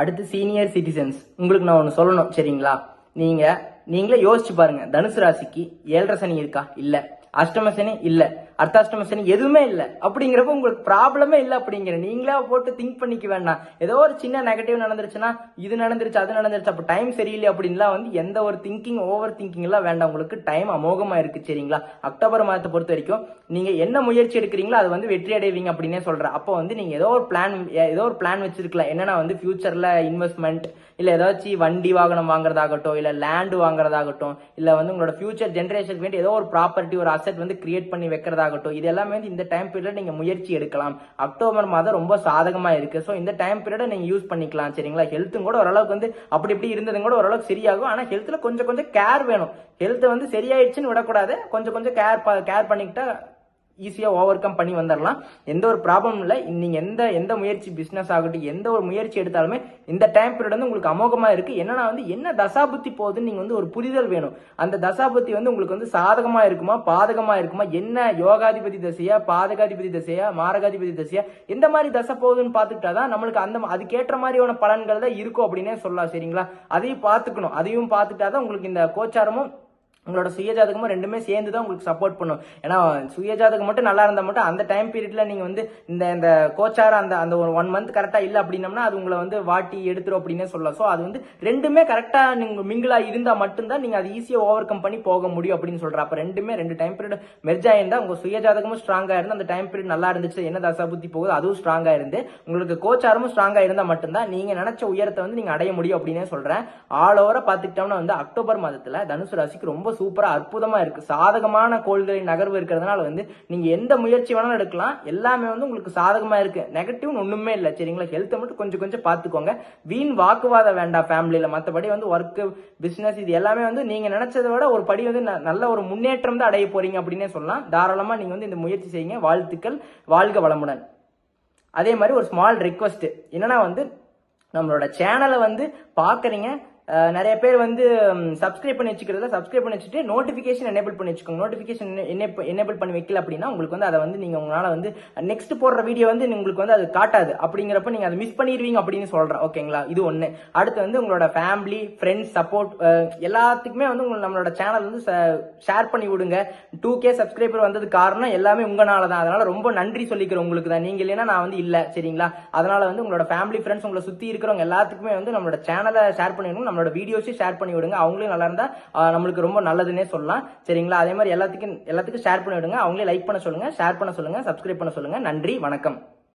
அடுத்து சீனியர் சிட்டிசன்ஸ் உங்களுக்கு நான் ஒன்று சொல்லணும் சரிங்களா? நீங்கள் நீங்களே யோசிச்சு பாருங்கள் தனுசு ராசிக்கு ஏழரை சனி இருக்கா? இல்லை. அஷ்டம சனி இல்ல. அர்த்தாஷ்டம சனி எதுவுமே இல்ல. அப்படிங்கிறப்ப உங்களுக்கு ப்ராப்ளமே இல்ல அப்படிங்கிற. நீங்களே போட்டு திங்க் பண்ணிக்க வேண்டாம். ஏதோ ஒரு சின்ன நெகட்டிவ் நடந்துருச்சுன்னா இது நடந்துருச்சு அது நடந்துருச்சு அப்ப டைம் சரியில்லை அப்படின்லாம் வந்து எந்த ஒரு திங்கிங் ஓவர் திங்கிங் எல்லாம் வேண்டாம். உங்களுக்கு டைம் அமோகமா இருக்கு சரிங்களா? அக்டோபர் மாதத்தை பொறுத்த வரைக்கும் நீங்க என்ன முயற்சி எடுக்கிறீங்களோ அது வந்து வெற்றி அடைவீங்க அப்படின்னே சொல்கிறேன் அப்போ வந்து நீங்க ஏதோ ஒரு பிளான் ஏதோ ஒரு பிளான் வச்சிருக்கலாம். என்னன்னா வந்து ஃபியூச்சர்ல இன்வெஸ்ட்மெண்ட் இல்லை ஏதாச்சும் வண்டி வாகனம் வாங்குறதாகட்டும் இல்லை லேண்ட் வாங்குறதாகட்டும் இல்லை வந்து உங்களோட ஃபியூச்சர் ஜென்ரேஷனுக்கு வேண்டி ஏதோ ஒரு ப்ராப்பர்ட்டி ஒரு அசெட் வந்து கிரியேட் பண்ணி வைக்கிறதாகட்டும் இது எல்லாமே வந்து இந்த டைம் பீரியட் நீங்கள் முயற்சி எடுக்கலாம். அக்டோபர் மாதம் ரொம்ப சாதகமாக இருக்குது ஸோ இந்த டைம் பீரியடை நீங்கள் யூஸ் பண்ணிக்கலாம் சரிங்களா? ஹெல்த்தும் கூட ஓரளவுக்கு வந்து அப்படி இப்படி இருந்ததும் கூட ஓரளவுக்கு சரியாகும். ஆனால் ஹெல்த்தில் கொஞ்சம் கொஞ்சம் கேர் வேணும். ஹெல்த்தை வந்து சரியாயிடுச்சுன்னு விடக்கூடாது. கொஞ்சம் கொஞ்சம் கேர் கேர் பண்ணிக்கிட்டா ஈஸியாக ஓவர் கம் பண்ணி வந்துடலாம் எந்த ஒரு ப்ராப்ளம் இல்லை. நீங்கள் எந்த எந்த முயற்சி பிஸ்னஸ் ஆகட்டும் எந்த ஒரு முயற்சி எடுத்தாலுமே இந்த டைம் பீரியட் வந்து உங்களுக்கு அமோகமாக இருக்குது என்னன்னா வந்து என்ன தசாபுத்தி போகுதுன்னு நீங்கள் வந்து ஒரு புரிதல் வேணும். அந்த தசாபுத்தி வந்து உங்களுக்கு வந்து சாதகமாக இருக்குமா பாதகமாக இருக்குமா? என்ன யோகாதிபதி தசையா பாதகாதிபதி தசையா மாரகாதிபதி தசையா? எந்த மாதிரி தசை போகுதுன்னு பார்த்துக்கிட்டாதான் நம்மளுக்கு அந்த அதுக்கேற்ற மாதிரியான பலன்கள் தான் இருக்கும் அப்படின்னே சொல்லலாம். சரிங்களா? அதையும் பார்த்துக்கணும். அதையும் பார்த்துட்டாதான் உங்களுக்கு இந்த கோச்சாரமும் உங்களோட சுயஜாதகமும் ரெண்டுமே சேர்ந்து தான் உங்களுக்கு சப்போர்ட் பண்ணும். ஏன்னா சுயஜாதகம் மட்டும் நல்லா இருந்தால் மட்டும் அந்த டைம் பீரியட்ல நீங்க வந்து இந்த இந்த கோச்சாரம் அந்த அந்த ஒரு ஒன் மந்த் கரெக்டா இல்லை அப்படின்னம்னா அது உங்களை வந்து வாட்டி எடுத்துரும் அப்படின்னே சொல்லலாம். ஸோ அது வந்து ரெண்டுமே கரெக்டா நீங்க மிங்கிளா இருந்தால் மட்டும்தான் நீங்க அது ஈஸியாக ஓவர் கம் பண்ணி போக முடியும் அப்படின்னு சொல்றேன். அப்ப ரெண்டுமே ரெண்டு டைம் பீரியட் மெர்ஜ் ஆயிருந்தா உங்க சுயஜாதகமும் ஸ்ட்ராங்கா இருந்து அந்த டைம் பீரியட் நல்லா இருந்துச்சு என்ன தசா புத்தி போகுது அதுவும் ஸ்ட்ராங்கா இருந்து உங்களுக்கு கோச்சாரமும் ஸ்ட்ராங்கா இருந்தால் மட்டும்தான் நீங்க நினைச்ச உயரத்தை வந்து நீங்க அடைய முடியும் அப்படின்னே சொல்றேன். ஆல் ஓவரா பாத்துக்கிட்டோம்னா வந்து அக்டோபர் மாதத்துல தனுசு ராசிக்கு ரொம்ப சூப்பராக அற்புதமாக இருக்கு. சாதகமான கோள்களின் நகர்வு இருக்கிறதுனால வந்து நீங்கள் எந்த முயற்சி வேணாலும் எடுக்கலாம். எல்லாமே வந்து உங்களுக்கு சாதகமாக இருக்குது நெகட்டிவ்னு ஒன்றுமே இல்லை. சரிங்களா? ஹெல்த்தை மட்டும் கொஞ்சம் கொஞ்சம் பார்த்துக்கோங்க. வீண் வாக்குவாதம் வேண்டாம் ஃபேமிலியில் மற்றபடி வந்து ஒர்க்கு பிஸ்னஸ் இது எல்லாமே வந்து நீங்கள் நினச்சதை விட ஒரு படி வந்து ந- நல்ல ஒரு முன்னேற்றம் தான் அடைய போகிறீங்க அப்படின்னே சொல்லலாம். தாராளமாக நீங்கள் வந்து இந்த முயற்சி செய்யுங்க. வாழ்த்துக்கள். வாழ்க வளமுடன். அதே மாதிரி ஒரு ஸ்மால் ரிக்வஸ்ட் என்னன்னா வந்து நம்மளோட சேனலை வந்து பார்க்குறீங்க. நிறைய பேர் வந்து சப்ஸ்கிரைப் பண்ணி வச்சுக்கிறதுல சப்ஸ்கிரைப் பண்ணி வச்சுட்டு நோட்டிஃபிகேஷன் எனேபிள் பண்ணி வச்சுக்கோங்க. நோட்டிஃபிகேஷன் எனேபிள் பண்ணி வைக்கல அப்படின்னா உங்களுக்கு வந்து அதை வந்து நீங்கள் உங்களால் வந்து நெக்ஸ்ட் போடுற வீடியோ வந்து உங்களுக்கு வந்து அது காட்டாது. அப்படிங்கிறப்ப நீங்கள் அதை மிஸ் பண்ணிடுவீங்க அப்படின்னு சொல்கிறேன் ஓகேங்களா இது ஒன்று அடுத்து வந்து உங்களோட ஃபேமிலி ஃப்ரெண்ட்ஸ் சப்போர்ட் எல்லாத்துக்குமே வந்து உங்களுக்கு நம்மளோட சேனல் வந்து ஷேர் பண்ணி விடுங்க. டூ கே சப்ஸ்கிரைபர் வந்தது காரணம் எல்லாமே உங்களால தான். அதனால ரொம்ப நன்றி சொல்லிக்கிறேன் உங்களுக்கு தான். நீங்க இல்லைன்னா நான் வந்து இல்லை. சரிங்களா? அதனால வந்து உங்களோட ஃபேமிலி ஃப்ரெண்ட்ஸ் உங்களை சுத்தி இருக்கிறவங்க எல்லாத்துக்குமே வந்து நம்மளோட சேனலை ஷேர் பண்ணிடணும். நம்மளோட வீடியோஸையும் ஷேர் பண்ணி விடுங்க. அவங்களும் நல்லா இருந்தா நம்மளுக்கு ரொம்ப நல்லதுன்னே சொல்லலாம். சரிங்களா? அதே மாதிரி எல்லாத்துக்கும் எல்லாத்துக்கும் ஷேர் பண்ணி விடுங்க. அவங்களே லைக் பண்ண சொல்லுங்க ஷேர் பண்ண சொல்லுங்க சப்ஸ்கிரைப் பண்ண சொல்லுங்க. நன்றி வணக்கம்.